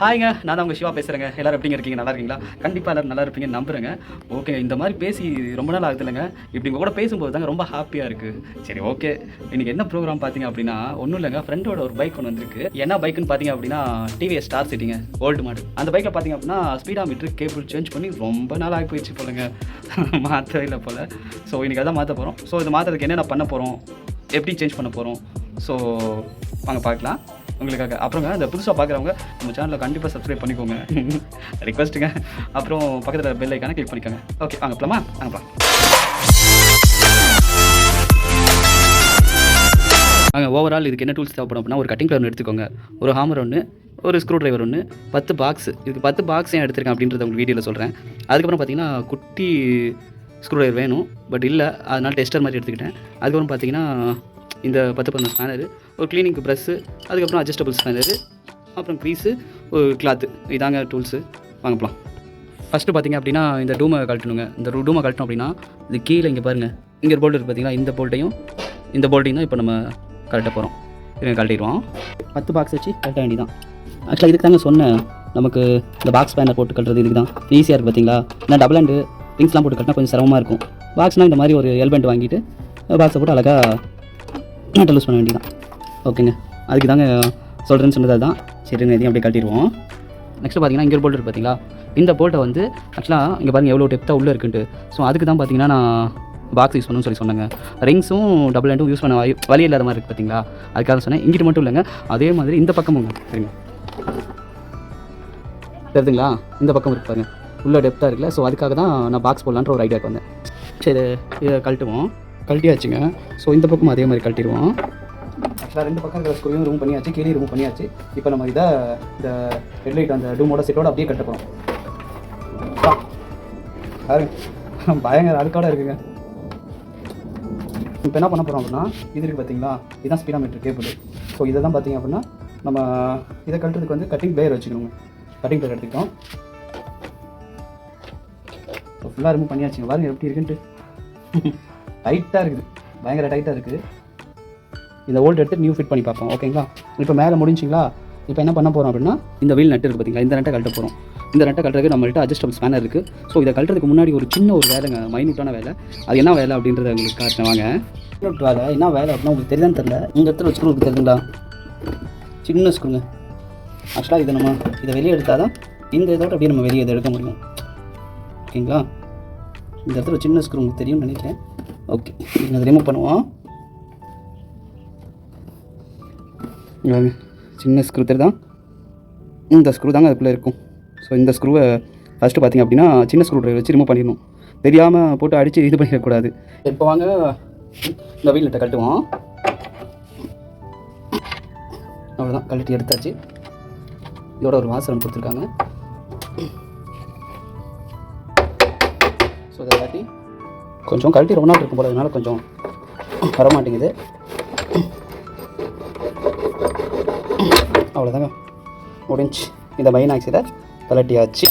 ஹாய்ங்க நான் தான் உங்கள் சிவா பேசுகிறேங்க எல்லாரும் எப்படிங்க இருக்கீங்க? நல்லா இருக்கீங்களா? கண்டிப்பாக எல்லோரும் நல்லா இருப்பீங்கன்னு நம்புறேங்க. ஓகே இந்த மாதிரி பேசி ரொம்ப நாள் ஆகுது இல்லைங்க இப்படி உங்கள் கூட பேசும்போது தாங்க ரொம்ப ஹாப்பியாக இருக்குது சரி ஓகே இன்றைக்கி என்ன ப்ரோக்ராம் பார்த்தீங்க அப்படின்னா ஒன்றும் இல்லைங்க ஃப்ரெண்டோட ஒரு பைக் ஒன்று வந்திருக்கு. என்ன பைக்குன்னு பார்த்தீங்க அப்படின்னா டிவிஎஸ் ஸ்டார் சிட்டிங்க ஓல்டு மாடல் அந்த பைக்கை பார்த்தீங்க அப்படின்னா ஸ்பீடாக மீட்ரு கேபிள் சேஞ்ச் பண்ணி ரொம்ப நாள் ஆகி போயிடுச்சு போலங்க. மாற்றவே இல்லை போல். ஸோ இன்றைக்கி அதான் மாற்ற போகிறோம் ஸோ இது மாற்றுறதுக்கு என்னென்ன பண்ண போகிறோம் எப்படி சேஞ்ச் பண்ண போகிறோம் ஸோ வாங்க பார்க்கலாம். உங்களுக்காக. அப்புறங்க இந்த புதுசாக பார்க்குறவங்க நம்ம சேனலில் கண்டிப்பாக சப்ஸ்கிரைப் பண்ணிக்கோங்க. ரிக்வஸ்ட்டுங்க அப்புறம் பக்கத்தில் பெல் ஐக்கான கிளிக் பண்ணிக்கோங்க. ஓகே வாங்க போலாமா? வாங்க ஓவரால் இதுக்கு என்ன டூல்ஸ் தேவைப்படும் அப்படின்னா ஒரு கட்டிங் ஒன்று எடுத்துக்கோங்க. ஒரு ஹாமர் ஒன்று ஒரு ஸ்க்ரூ டிரைவர் ஒன்று பத்து பாக்ஸ் இதுக்கு பத்து பாக்ஸ் ஏன் எடுத்திருக்கேன் அப்படின்றத உங்களுக்கு வீடியோவில் சொல்கிறேன் அதுக்கப்புறம் பார்த்தீங்கன்னா குட்டி ஸ்க்ரூ டிரைவர் வேணும். பட் இல்லை அதனால் டெஸ்டர் மாதிரி எடுத்துக்கிட்டேன். அதுக்கப்புறம் பார்த்தீங்கன்னா இந்த பத்து பதினொன்று ஸ்பேனரு ஒரு க்ளீனிங்க்கு ப்ரெஸ்ஸு அதுக்கப்புறம் அட்ஜஸ்டபிள் ஸ்பேனரு அப்புறம் க்ரீஸு ஒரு கிளாத்து இதாங்க டூல்ஸு வாங்கப்பலாம் ஃபஸ்ட்டு பார்த்தீங்க அப்படின்னா இந்த டூமை கழட்டணுங்க. இந்த டூமை கழட்டணும் அப்படின்னா இது கீழே இங்கே பாருங்கள் இங்கே ஒரு போல்ட் இருக்குது பார்த்தீங்களா இந்த போல்ட்டையும் இந்த போல்ட்டையும் தான் இப்போ நம்ம கழட்ட போகிறோம் இவங்க கழட்டிடுவோம். பத்து பாக்ஸ் வச்சு கழட்ட வேண்டியதான் ஆக்சுவலாக இதுக்கு தாங்க சொன்னேன். நமக்கு இந்த பாக்ஸ் பேனர் போட்டு கட்டுறது இதுக்கு தான். ஈஸியாக இருக்குது பார்த்தீங்களா ஏன்னா டபுள் ஹேண்டு திங்ஸ்லாம் போட்டு கட்டினா கொஞ்சம் சிரமமாக இருக்கும். பாக்ஸ்னால் இந்த மாதிரி ஒரு எல்பெண்ட் வாங்கிட்டு பாக்ஸை போட்டு அழகாக நட்டை லூஸ் பண்ண வேண்டியதான் ஓகேங்க அதுக்கு தாங்க சொல்கிறேன்னு சொன்னது அதுதான். சரிங்க இதையும் அப்படியே கட்டிடுவோம் நெக்ஸ்ட் பார்த்தீங்கன்னா இங்கே ஒரு போல்ட் இருக்குது பார்த்தீங்களா இந்த போல்ட்டை வந்து ஆக்சுவலாக இங்கே பாருங்கள் எவ்வளோ டெப்த்தாக உள்ளே இருக்குன்ட்டு. ஸோ அதுக்கு தான் பார்த்தீங்கன்னா நான் பாக்ஸ் யூஸ் பண்ணணும்னு சொல்லி சொன்னாங்க. ரிங்ஸும் டபுள் ஹேண்டும் யூஸ் பண்ண வழி வழி இல்லாத மாதிரி இருக்குது பார்த்தீங்களா அதுக்காக சொன்னேன். இங்கிட்டு மட்டும் இல்லைங்க. அதே மாதிரி இந்த பக்கமும் சரிங்க. தெரியுதுங்களா? இந்த பக்கம் இருப்பாருங்க உள்ளே டெப்த்தாக இருக்குல்ல. ஸோ அதுக்காக தான் நான் பாக்ஸ் போடலான்ற ஒரு ஐடியாவுக்கு வந்தேன். சரி இதை கழட்டுவோம். கழட்டியாச்சுங்க. ஸோ இந்த பக்கமும் அதே மாதிரி கழட்டிடுவோம். ஆக்சுவலாக ரெண்டு பக்கம் இருக்கிற ஸ்க்ரூவையும் ரிமூவ் பண்ணியாச்சு கீழே ரிமூவ் பண்ணியாச்சு. இப்போ நம்ம இதை இந்த ஹெட்லைட் அந்த டூமோட செட்டோட அப்படியே கட்ட போகிறோம் பாருங்க. பயங்கர அழுக்காட இருக்குங்க. இப்போ என்ன பண்ண போகிறோம் அப்படின்னா இது இருக்குது பார்த்தீங்களா? இதுதான் ஸ்பீடாமீட்டர் கேபிள் ஸோ இதை தான் பார்த்தீங்க அப்படின்னா நம்ம இதை கட்டுறதுக்கு வந்து கட்டிங் பிளேயர் வச்சுக்கணும் கட்டிங் பிளேயர் எடுத்துக்கிட்டோம். ஃபுல்லாக ரிமூவ் பண்ணியாச்சுங்க. பாருங்க எப்படி இருக்குன்ட்டு. டைட்டாக இருக்குது. பயங்கர டைட்டாக இருக்குது. இந்த ஓல்ட் எடுத்து நியூ ஃபிட் பண்ணி பார்ப்போம். ஓகேங்களா இப்போ மேலே முடிஞ்சிங்களா? இப்போ என்ன பண்ண போகிறோம் அப்படின்னா இந்த வீல் நட்டு இருக்குது பார்த்தீங்களா? இந்த நட்டை கழட்ட போகிறோம் இந்த நட்டை கட்டுறதுக்கு நம்மள்ட்ட அட்ஜஸ்டபிள் ஸ்பேனர் இருக்குது ஸோ இதை கழட்டுறதுக்கு முன்னாடி ஒரு சின்ன ஒரு வேலைங்க. மைனூட்டான வேலை. அது என்ன வேலை அப்படின்றத உங்களுக்கு காட்டுறேன். வாங்க. மைனூட் வேலை என்ன வேலை அப்படின்னா உங்களுக்கு தெரியாதுன்னு தெரில இந்த இடத்துல ஸ்க்ரூ இருக்குது தெரியுங்களா சின்ன ஸ்க்ரூங்க ஆக்சுவலாக இதை நம்ம இதை வெளியே எடுத்தால் தான் இந்த இதோட அப்படியே நம்ம வெளியே இதை எடுக்க முடியும். ஓகேங்களா இந்த இடத்துல சின்ன ஸ்க்ரூ உங்களுக்கு தெரியும்னு நினைக்கிறேன். ஓகே அதை ரிமூவ் பண்ணுவோம். சின்ன ஸ்க்ரூ தான் இந்த ஸ்க்ரூ தாங்க அதுக்குள்ளே இருக்கும். ஸோ இந்த ஸ்க்ரூவை ஃபஸ்ட்டு பார்த்தீங்க அப்படின்னா சின்ன ஸ்க்ரூ ட்ரைவர் வச்சு ரிமூவ் பண்ணிடணும். தெரியாமல் போட்டு அடித்து இது பண்ணிடக்கூடாது. இப்போ வாங்க இந்த வீல் நட்டை கட்டுவோம். அவ்வளோதான் கழட்டி எடுத்தாச்சு. இதோட ஒரு வாசனம் கொடுத்துருக்காங்க. ஸோ அதை காட்டி கொஞ்சம் கழட்டி ரொம்ப நாள் இருக்கும் போல அதனால கொஞ்சம் வர மாட்டேங்குது அவ்வளோதாங்க முடிஞ்சு. இந்த மைன் ஆக்சிடை கலட்டியாச்சு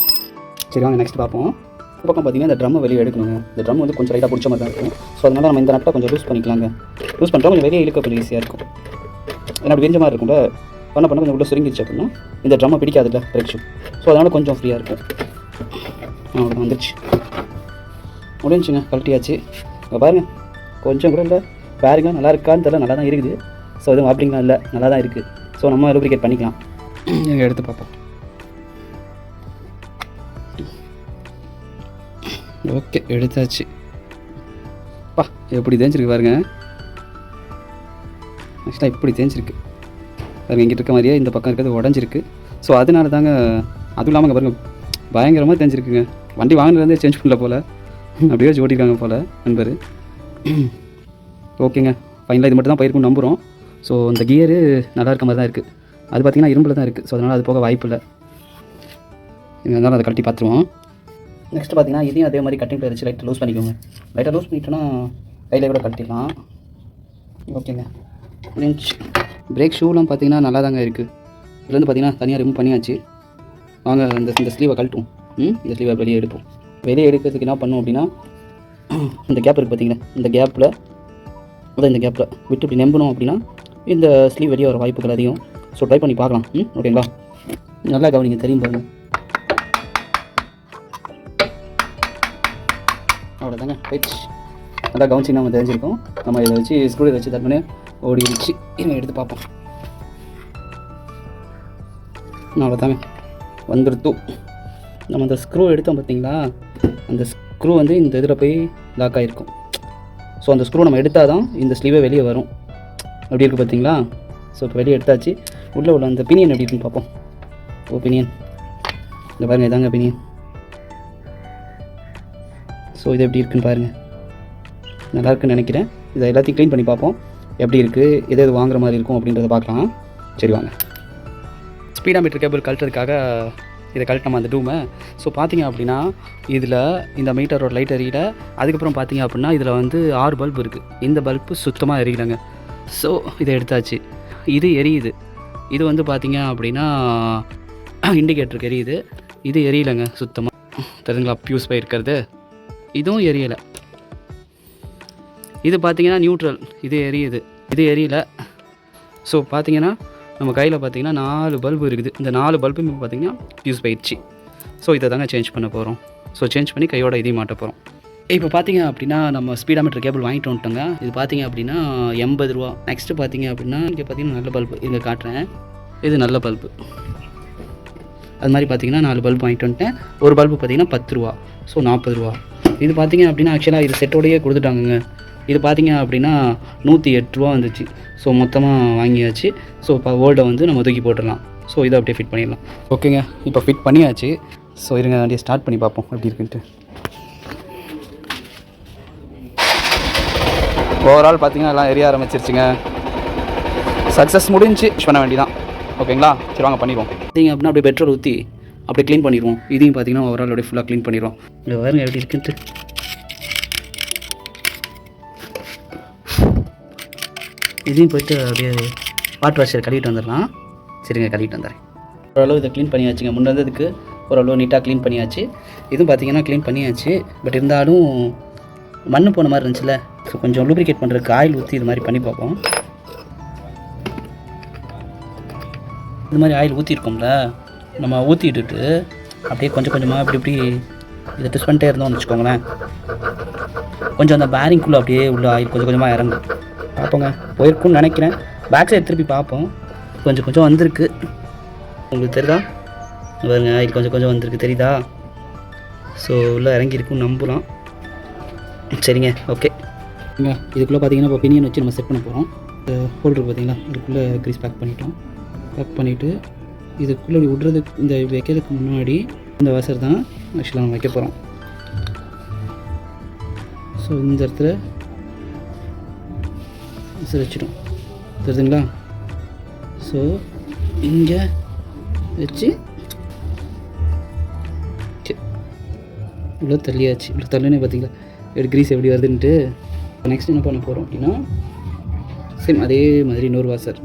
சரி வாங்க நெக்ஸ்ட் பார்ப்போம். இந்த பக்கம் பார்த்தீங்கன்னா இந்த ட்ரம்மை வெளியே எடுக்கணுங்க. இந்த ட்ரம் வந்து கொஞ்சம் லைட்டாக பிடிச்ச மாதிரி தான் இருக்கும். ஸோ அதனால நம்ம இந்த நட்டை கொஞ்சம் லூஸ் பண்ணிக்கலாங்க. லூஸ் பண்ணுறோம் கொஞ்சம் வெளியே இழுக்க கொஞ்சம் ஈஸியாக இருக்கும். ஏன்னா அப்படி மாதிரி இருக்கும்ல. பண்ண பண்ண கொஞ்சம் உள்ளே சுருங்கிடுச்சு அப்படின்னா இந்த ட்ரம்மை பிடிக்காதுல்ல பிரேக் ஷூ ஸோ அதனால் கொஞ்சம் ஃப்ரீயாக இருக்கும். அவ்வளோ வந்துருச்சு. முடிஞ்சுங்க கழட்டியாச்சு. இங்கே பாருங்கள் கொஞ்சம் கூட இல்லை. பாருங்க நல்லா இருக்கான்னு தெரியல நல்லா தான் இருக்குது. ஸோ எதுவும் அப்படிங்களா இல்லை நல்லா தான் இருக்குது ஸோ நம்ம லூப்ரிகேட் பண்ணிக்கலாம். இங்கே எடுத்து பார்ப்போம். ஓகே எடுத்தாச்சு. பா எப்படி தேஞ்சிருக்கு பாருங்க. ஆக்சுவலாக இப்படி தேஞ்சிருக்கு. பாருங்க இங்கிட்ட இருக்க மாதிரியே இந்த பக்கம் இருக்கிறது உடஞ்சிருக்கு. ஸோ அதனால தாங்க அதுவும் இல்லாமல் இங்க பாருங்க பயங்கரமாக தேஞ்சிருக்குங்க. வண்டி வாங்கினதுலேருந்தே சேஞ்ச் பண்ணல போல். அப்படியே ஓட்டியிருக்காங்க போல் நண்பர். ஓகேங்க. ஃபைனலாக இது மட்டும் தான் பயிருக்கும் நம்புகிறோம் ஸோ அந்த கியரு நல்லா இருக்க மாதிரி தான் இருக்குது அது பார்த்திங்கன்னா இரும்பில் தான் இருக்குது ஸோ அதனால் அது போக வாய்ப்பு இல்லை. இருந்தாலும் அதை கழட்டி பார்த்துருவோம். நெக்ஸ்ட் பார்த்தீங்கன்னா இதையும் அதே மாதிரி கட்டிங் பிளேயர் வச்சு லைட்டாக லூஸ் பண்ணிக்கோங்க. லைட்டாக லூஸ் பண்ணிட்டோன்னா கையில் கூட கட்டிடலாம் ஓகேங்க. முடிஞ்சு பிரேக் ஷூலாம் பார்த்திங்கன்னா நல்லா தாங்க இருக்குது இதுலேருந்து பார்த்திங்கன்னா தனியாக ரிமூவ் பண்ணியாச்சு. வாங்க இந்த இந்த ஸ்லீவை கழட்டும் ம்? இந்த ஸ்லீவை வெளியே எடுப்போம். வெளியே எடுக்கிறதுக்கு என்ன பண்ணும் அப்படின்னா இந்த கேப் இருக்குது பார்த்தீங்களா இந்த கேப்பில் அதான் இந்த கேப்பில் விட்டு இப்படி நம்பணும் அப்படின்னா இந்த ஸ்லீவ் வெளியே வர வாய்ப்புகள் அதிகம். ஸோ ட்ரை பண்ணி பார்க்கலாம். ம் ஓகேங்களா நல்லா கவனிங்க தெரியும் பாருங்க. அவ்வளோதாங்க போயிடுச்சு நல்லா கவனிச்சு நம்ம தெரிஞ்சிருக்கோம். நம்ம இதை வச்சு ஸ்க்ரூ வச்சு தட்டுனே ஓடிடுச்சு. இவங்க எடுத்து பார்ப்போம். அவ்வளோதாங்க வந்துடுத்து நம்ம அந்த ஸ்க்ரூ எடுத்தோம் பார்த்தீங்களா அந்த ஸ்க்ரூ வந்து இந்த இதில் போய் லாக் ஆகிருக்கும் ஸோ அந்த ஸ்க்ரூ நம்ம எடுத்தால் தான் இந்த ஸ்லீவே வெளியே வரும். அப்படி இருக்குது பார்த்தீங்களா ஸோ இப்போ வெளியே எடுத்தாச்சு. உள்ளே உள்ள அந்த பினியன் எப்படி இருக்குன்னு பார்ப்போம். ஓ பினியன் இந்த பாருங்கள் இதாங்க பினியன் ஸோ இது எப்படி இருக்குன்னு பாருங்கள் நல்லா இருக்குன்னு நினைக்கிறேன். இதை எல்லாத்தையும் க்ளீன் பண்ணி பார்ப்போம். எப்படி இருக்குது எது எது வாங்குற மாதிரி இருக்கும் அப்படின்றத பார்க்கலாம். சரி வாங்க. ஸ்பீடாமீட்டர் கேபிள் கழட்டுறதுக்காக இதை கழட்டணும் அந்த டூமை. ஸோ பார்த்தீங்க அப்படின்னா இதில் இந்த மீட்டரோட லைட் எரியல அதுக்கப்புறம் பார்த்தீங்க அப்படின்னா இதில் வந்து ஆறு பல்ப் இருக்குது இந்த பல்ப்பு சுத்தமாக எரியலைங்க ஸோ இதை எடுத்தாச்சு. இது எரியுது. இது வந்து பார்த்தீங்க அப்படின்னா இண்டிகேட்டருக்கு எரியுது. இது எரியலைங்க சுத்தமாக தெரிஞ்சுங்களா பியூஸ் போயிருக்கிறது இதுவும் எரியலை. இது பார்த்தீங்கன்னா நியூட்ரல் இது எரியுது. இது எரியல. ஸோ பார்த்தீங்கன்னா நம்ம கையில் பார்த்தீங்கன்னா நாலு பல்பு இருக்குது. இந்த நாலு பல்பும் பார்த்தீங்கன்னா யூஸ் போயிடுச்சு ஸோ இதை தாங்க சேஞ்ச் பண்ண போகிறோம் ஸோ சேஞ்ச் பண்ணி கையோட இதையும் மாட்ட போகிறோம் இப்போ பார்த்தீங்க அப்படின்னா நம்ம ஸ்பீடாமீட்டர் கேபிள் வாங்கிட்டு வந்துட்டோங்க. இது பார்த்தீங்க அப்படின்னா எண்பது ரூபா. நெக்ஸ்ட்டு பார்த்தீங்க அப்படின்னா இங்கே பார்த்தீங்கன்னா நல்ல பல்பு இங்கே காட்டுறேன். இது நல்ல பல்பு அது மாதிரி பார்த்தீங்கன்னா நாலு பல்பு வாங்கிட்டு வந்துட்டேன். ஒரு பல்பு பார்த்தீங்கன்னா பத்து ரூபா. ஸோ நாற்பது ரூபா. இது பார்த்தீங்க அப்படின்னா ஆக்சுவலாக இது செட்டோடையே கொடுத்துட்டாங்கங்க. இது பார்த்தீங்க அப்படின்னா நூற்றி எட்டு ரூபா வந்துச்சு. ஸோ மொத்தமாக வாங்கியாச்சு. ஸோ இப்போ வேர்ல்டை வந்து நம்ம தூக்கி போட்டுடலாம். ஸோ இதை அப்படியே ஃபிட் பண்ணிடலாம். ஓகேங்க இப்போ ஃபிட் பண்ணியாச்சு. ஸோ இருங்க வண்டியை ஸ்டார்ட் பண்ணி பார்ப்போம். எப்படி இருக்குன்ட்டு. ஓவரால் பார்த்தீங்கன்னா எல்லாம் எரிய ஆரம்பிச்சிருச்சுங்க. சக்ஸஸ் முடிஞ்சு பண்ண வேண்டியதான் ஓகேங்களா சரி வாங்க பண்ணிடுவோம். பார்த்தீங்க அப்படின்னா அப்படியே பெட்ரோல் ஊற்றி அப்படியே க்ளீன் பண்ணிடுவோம். இதையும் பார்த்தீங்கன்னா ஓவரால் அப்படியே ஃபுல்லாக க்ளீன் பண்ணிடுவோம் இங்கே பாருங்க எப்படி இருக்குன்ட்டு. இதையும் போயிட்டு அப்படியே வாட்டர் வாஷர் கழுவிட்டு வந்துடலாம். சரிங்க கழுவிட்டு வந்துடுறேன். ஓரளவு இதை க்ளீன் பண்ணியாச்சுங்க. முன்னதுக்கு ஓரளவு நீட்டாக க்ளீன் பண்ணியாச்சு. இதுவும் பார்த்தீங்கன்னா க்ளீன் பண்ணியாச்சு. பட் இருந்தாலும் மண் போன மாதிரி இருந்துச்சுல்ல ஸோ கொஞ்சம் லூப்ரிகேட் பண்ணுறதுக்கு ஆயில் ஊற்றி இது மாதிரி பண்ணி பார்ப்போம். இது மாதிரி ஆயில் ஊற்றிருக்கோம்ல நம்ம ஊற்றிட்டுட்டு அப்படியே கொஞ்சம் கொஞ்சமாக இப்படி இப்படி இதை டெஸ்ட் பண்ணிட்டே இருந்தோம்னு வச்சுக்கோங்களேன். கொஞ்சம் அந்த பேரிங்குள்ளே அப்படியே உள்ள ஆயில் கொஞ்சம் கொஞ்சமாக இறங்கும். பார்ப்போங்க. போயிருக்கும்னு நினைக்கிறேன். பேக் சைடு திருப்பி பார்ப்போம். கொஞ்சம் கொஞ்சம் வந்திருக்கு. உங்களுக்கு தெரியுதா? பாருங்க இது கொஞ்சம் கொஞ்சம் வந்திருக்கு. தெரியுதா? ஸோ உள்ளே இறங்கியிருக்கும் நம்பலாம் சரிங்க ஓகே இங்க இதுக்குள்ளே பார்த்தீங்கன்னா இப்போ பினியன் வச்சு நம்ம செட் பண்ண போகிறோம் ஹோல்டர் பார்த்தீங்களா இதுக்குள்ளே க்ரீஸ் பேக் பண்ணிட்டோம். பேக் பண்ணிவிட்டு இதுக்குள்ளே இப்படி விட்றதுக்கு இந்த வைக்கிறதுக்கு முன்னாடி இந்த வாசர் தான் ஆக்சுவலாக நம்ம வைக்க போகிறோம் ஸோ இந்த இடத்துல சிரிச்சிடும் தெரியுதுங்களா? ஸோ இங்கே வச்சு இவ்வளோ தள்ளியாச்சு. இவ்வளோ தள்ளினே பார்த்தீங்களா? எப்படி க்ரீஸ் எப்படி வருதுன்ட்டு. நெக்ஸ்ட் என்ன பண்ண போகிறோம் அப்படின்னா சேம் அதே மாதிரி இன்னொரு வாசர்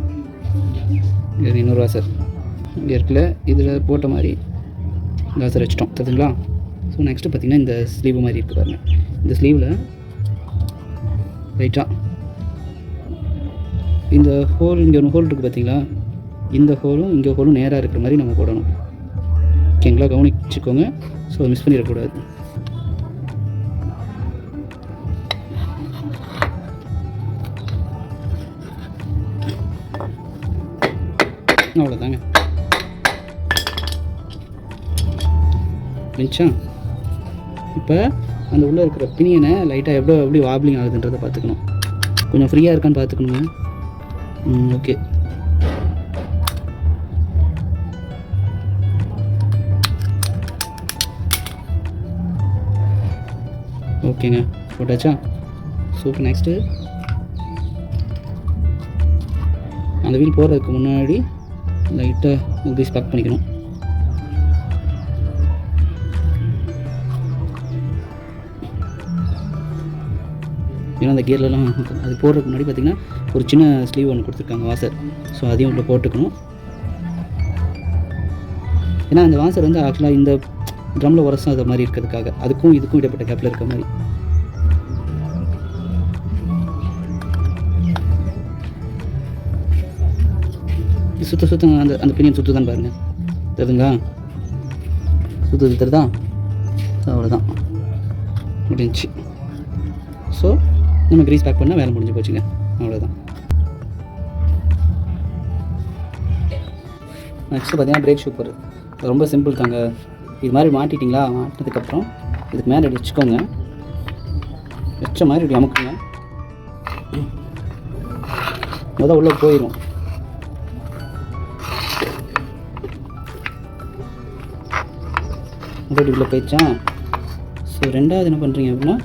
இது இன்னொரு வாசர் இங்கே இருக்குல்ல இதில் போட்ட மாதிரி வாசர் வச்சிட்டோம். தெரியுங்களா ஸோ நெக்ஸ்ட்டு பார்த்தீங்கன்னா இந்த ஸ்லீவ் மாதிரி இருக்குது பாருங்கள் இந்த ஸ்லீவில் ரைட்டாக இந்த ஹோல் இங்கே ஒரு ஹோல் இருக்குது பார்த்தீங்களா இந்த ஹோலும் இங்கே ஹோலும் நேராக இருக்கிற மாதிரி நம்ம போடணும். ஓகேங்களா கவனிச்சுக்கோங்க. ஸோ மிஸ் பண்ணிடக்கூடாது அவ்வளோதாங்க மிச்சம் இப்போ அந்த உள்ளே இருக்கிற பினியனை லைட்டாக எவ்வளோ எப்படி வாப்லிங் ஆகுதுன்றதை பார்த்துக்கணும். கொஞ்சம் ஃப்ரீயாக இருக்கான்னு பார்த்துக்கணுங்க. Mm, ஓகே ஓகேங்க. போட்டாச்சா? சூப்பர். நெக்ஸ்ட்டு அந்த வீல் போடுறதுக்கு முன்னாடி லைட்டாக கிரீஸ் பேக் பண்ணிக்கணும். ஏன்னா அந்த கியர்லலாம் அது போடுறதுக்கு முன்னாடி பார்த்திங்கன்னா ஒரு சின்ன ஸ்லீவ் ஒன்று கொடுத்துருக்காங்க வாசர். ஸோ அதையும் உள்ள போட்டுக்கணும். ஏன்னா அந்த வாசர் வந்து ஆக்சுவலாக இந்த ட்ரம்மில் உரசம் அது மாதிரி இருக்கிறதுக்காக. அதுக்கும் இதுக்கும் இடைப்பட்ட கேப்பில் இருக்க மாதிரி. சுத்த சுத்த சுத்தம் அந்த அந்த பினியன் சுற்றுதான் பாருங்கள் தெரியுதுங்களா? சுற்றுது தெரியுதா? அவ்வளோதான் முடிஞ்சுச்சு. ஸோ நம்ம க்ரீஸ் பேக் பண்ணால் வேலை முடிஞ்சு போச்சுங்க. அவ்வளோதான் நெக்ஸ்ட்டு பார்த்தீங்கன்னா பிரேக் சூப்பர் ரொம்ப சிம்பிள் தாங்க. இது மாதிரி மாட்டிட்டிங்களா? மாட்டினதுக்கப்புறம் இதுக்கு மேலே வச்சுக்கோங்க. வச்ச மாதிரி இப்படி அமுக்குங்க. முதல் உள்ளே போயிடும் முதல் உள்ளே போயிடுச்சா? ஸோ ரெண்டாவது என்ன பண்ணுறீங்க அப்படின்னா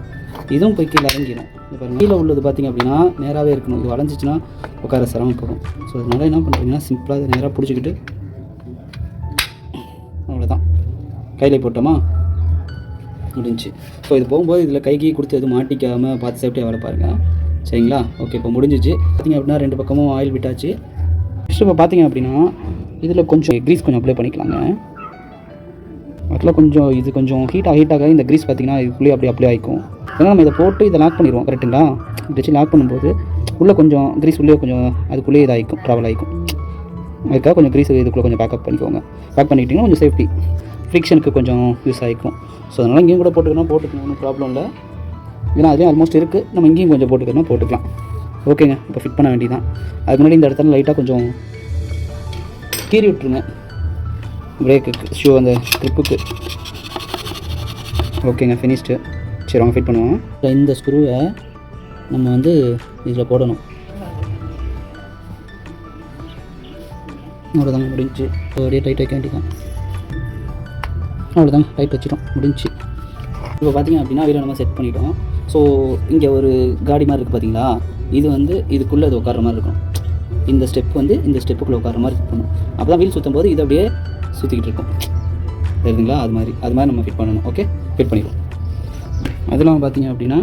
இதுவும் போய் கீழே இறங்கிடும் இது பாருங்க. கீழே உள்ளது பார்த்தீங்க அப்படின்னா நேராகவே இருக்கணும். இது வளைஞ்சிச்சுன்னா உட்கார சிரமப்படும் ஸோ அதனால என்ன பண்ணுறீங்கன்னா சிம்பிளாக இதை நேராக பிடிச்சிக்கிட்டு அவ்வளோதான் கையில் போட்டோமா? முடிஞ்சு. ஸோ இது போகும்போது இதில் கை கைக்கு கொடுத்து எதுவும் மாட்டிக்காமல் பார்த்து சேஃப்டியாக வேலை பாருங்கள் சரிங்களா? ஓகே இப்போ முடிஞ்சிச்சு. பார்த்தீங்க அப்படின்னா ரெண்டு பக்கமும் ஆயில் விட்டாச்சு. ஃபஸ்ட்டு இப்போ பார்த்தீங்க அப்படின்னா இதில் கொஞ்சம் க்ரீஸ் கொஞ்சம் அப்ளை பண்ணிக்கலாங்க. அதில் கொஞ்சம் இது கொஞ்சம் ஹீட்டாக ஹீட்டாக இந்த க்ரீஸ் பார்த்தீங்கன்னா இதுக்குள்ளேயே அப்படியே அப்ளை ஆகிக்கும் அதனால் நம்ம இதை போட்டு இதை லாக் பண்ணிடுவோம் கரெக்டுங்களா இப்படி வச்சு லாக் பண்ணும்போது உள்ளே கொஞ்சம் க்ரீஸ் உள்ளே கொஞ்சம் அதுக்குள்ளேயே இதாகிக்கும் ட்ராவல் ஆகிக்கும். அதுக்காக கொஞ்சம் க்ரீஸ் இதுக்குள்ளே கொஞ்சம் பேக்கப் பண்ணிக்கோங்க. பேக் பண்ணிக்கிட்டிங்கன்னா கொஞ்சம் சேஃப்டி ஃப்ரிக்ஷனுக்கு கொஞ்சம் யூஸ் ஆகிக்கும். ஸோ அதனால் இங்கேயும் கூட போட்டுக்கணும் போட்டுக்கணும் ஒன்றும் ப்ராப்ளம் இல்லை. ஏன்னா அதுலேயும் ஆல்மோஸ்ட் இருக்குது நம்ம இங்கேயும் கொஞ்சம் போட்டுக்கணும் போட்டுக்கலாம். ஓகேங்க இப்போ ஃபிட் பண்ண வேண்டியதான் அதுக்கு முன்னாடி இந்த இடத்துல லைட்டாக கொஞ்சம் கீறி விட்டுருங்க. பிரேக்குக்கு ஷூ அந்த ட்ரிப்புக்கு ஓகேங்க ஃபினிஷ்டு சரி அவங்க ஃபிட் பண்ணுவோம். இந்த ஸ்க்ரூவை நம்ம வந்து இதில் போடணும். அவ்வளோதாங்க முடிஞ்சு அப்படியே டைட் வைக்க வேண்டியதான் அவ்வளோதாங்க டைட் வச்சிட்டோம் முடிஞ்சு இப்போ பார்த்தீங்க அப்படின்னா வீடியோ நம்ம செட் பண்ணிட்டோம். ஸோ இங்கே ஒரு காடி மாதிரி இருக்குது பார்த்தீங்களா இது வந்து இதுக்குள்ளே அது உட்கார மாதிரி இருக்கும் இந்த ஸ்டெப் வந்து இந்த ஸ்டெப்புக்குள்ளே உட்கார மாதிரி இருக்கணும். அப்போ தான் வீல் சுற்றும் போது இது அப்படியே சுற்றிக்கிட்டு இருக்கும். தெரியுதுங்களா? அது மாதிரி அது மாதிரி நம்ம ஃபிட் பண்ணணும். ஓகே ஃபிட் பண்ணிடுவோம். அதெல்லாம் பார்த்தீங்க அப்படின்னா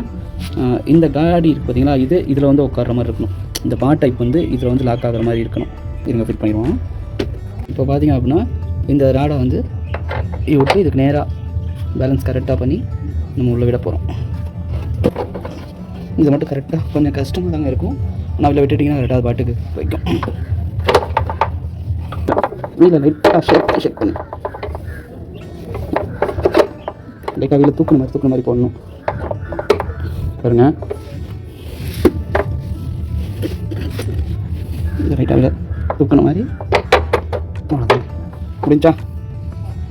இந்த காடி இருக்குது பார்த்தீங்களா இது இதில் வந்து உட்கார்ற மாதிரி இருக்கணும். இந்த பாட் டைப் வந்து இதில் வந்து லாக் ஆகிற மாதிரி இருக்கணும். இருங்க ஃபிட் பண்ணிடுவோம். இப்போ பார்த்தீங்க அப்படின்னா இந்த ராடை வந்து விட்டு இதுக்கு நேராக பேலன்ஸ் கரெக்டாக பண்ணி நம்ம உள்ளே விட போகிறோம் இது மட்டும் கரெக்டாக கொஞ்சம் கஷ்டமாக தாங்க இருக்கும். ஆனால் அதில் விட்டுட்டிங்கன்னா ரெண்டாவது பாட்டுக்கு வைக்கும். வீலை லைட்டாக ஷேக் ஷேக் பண்ணு. லைட்டாக வீலை தூக்குன மாதிரி தூக்குன மாதிரி போடணும். பாருங்க. ரைட்டாக இல்லை வீலை மாதிரி அவ்வளோதான் முடிஞ்சா?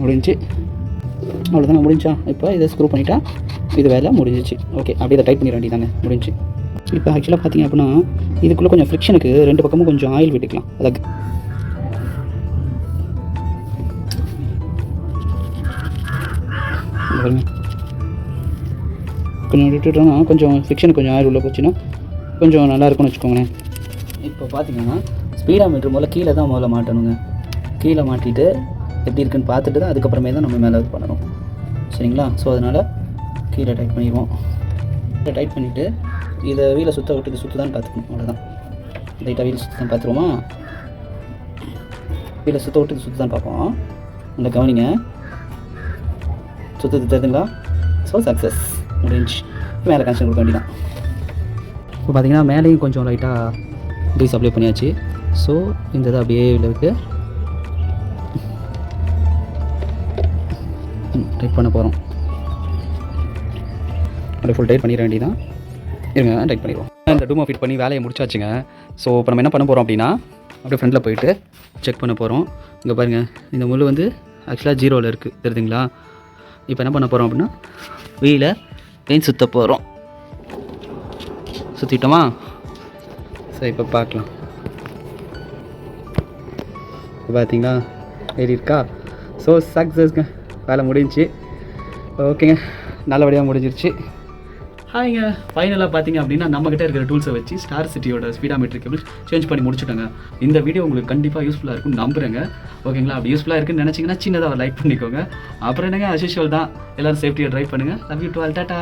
முடிஞ்சு. அவ்வளோதாங்க முடிஞ்சா? இப்போ இதை ஸ்க்ரூ பண்ணிட்டா இது வேலை முடிஞ்சிச்சு. ஓகே அப்படியே இதை டைட் பண்ணிட வேண்டியதாங்க முடிஞ்சு. இப்போ ஆக்சுவலாக பார்த்தீங்க அப்படின்னா இதுக்குள்ளே கொஞ்சம் ஃப்ரிக்ஷனுக்கு ரெண்டு பக்கமும் கொஞ்சம் ஆயில் விட்டுக்கலாம். அதாவது பாருங்க. கொஞ்சம் விட்டுட்டோம்னா கொஞ்சம் ஃபிக்ஷன் கொஞ்சம் ஆயில் உள்ளே போச்சுன்னா. கொஞ்சம் நல்லாயிருக்கும்னு வச்சுக்கோங்களேன். இப்போ பார்த்தீங்கன்னா ஸ்பீடா மீட்ரு முதல்ல கீழே தான் முதல்ல மாட்டணுங்க. கீழே மாட்டிட்டு எப்படி இருக்குன்னு பார்த்துட்டு தான் அதுக்கப்புறமே தான் நம்ம மேலே இது பண்ணணும். சரிங்களா? ஸோ அதனால் கீழே டைட் பண்ணிடுவோம். கீழே டைட் பண்ணிவிட்டு இதை வீலை சுற்ற விட்டு இது சுற்றுதான்னு பார்த்துக்கணும். அவ்வளோதான் லைட்டாக வீல் சுற்றி தான் பார்த்துருவோமா? வீலை சுற்ற விட்டு இது சுற்றி தான் பார்ப்போம். நல்லா கவனிங்க. சுற்றுது தெரியுதுங்களா? ஸோ சக்ஸஸ் முடிஞ்சு மேலே கனெக்ஷன் கொடுக்க வேண்டியதான் இப்போ பார்த்தீங்கன்னா மேலேயும் கொஞ்சம் லைட்டாக டீ சப்ளை பண்ணியாச்சு. ஸோ இந்த இது அப்படியே இருக்குது டைட் பண்ண போகிறோம் அப்படியே ஃபுல் டைட் பண்ணிட வேண்டியதான் இருங்க டைட் பண்ணிடுவோம். இந்த டூமா ஃபிட் பண்ணி வேலையை முடிச்சாச்சுங்க. ஸோ இப்போ நம்ம என்ன பண்ண போகிறோம் அப்படின்னா அப்படியே ஃப்ரண்டில் போயிட்டு செக் பண்ண போகிறோம் இங்கே பாருங்கள் இந்த முள் வந்து ஆக்சுவலாக ஜீரோவில் இருக்குது தெரியுதுங்களா? இப்போ என்ன பண்ண போகிறோம் அப்படின்னா வீலை பெயின் சுற்ற போகிறோம் சுற்றிட்டோமா சரி இப்போ பார்க்கலாம். இப்போ பார்த்தீங்களா ஏறி இருக்கா ஸோ சக்ஸஸ்ங்க வேலை முடிஞ்சுச்சு. ஓகேங்க நல்லபடியாக முடிஞ்சிருச்சு. அவங்க ஃபைனலாக பார்த்தீங்க அப்படின்னா நம்மகிட்ட இருக்கிற டூல்ஸை வச்சு ஸ்டார் சிட்டியோட ஸ்பீடாமீட்டர் கேபிள் சேஞ்ச் பண்ணி முடிச்சுட்டாங்க இந்த வீடியோ உங்களுக்கு கண்டிப்பாக யூஸ்ஃபுல்லாக இருக்கும்னு நம்புறேங்க. ஓகேங்களா அப்படி யூஸ்ஃபுல்லாக இருக்குன்னு நினச்சிங்கன்னா சின்னதாக லைக் பண்ணிக்கோங்க. அப்புறம் என்னங்க அசிஷுவல் தான். எல்லோரும் சேஃப்டியாக ட்ரைவ் பண்ணுங்கள் லவ் யூ டுவெல் டாட்டா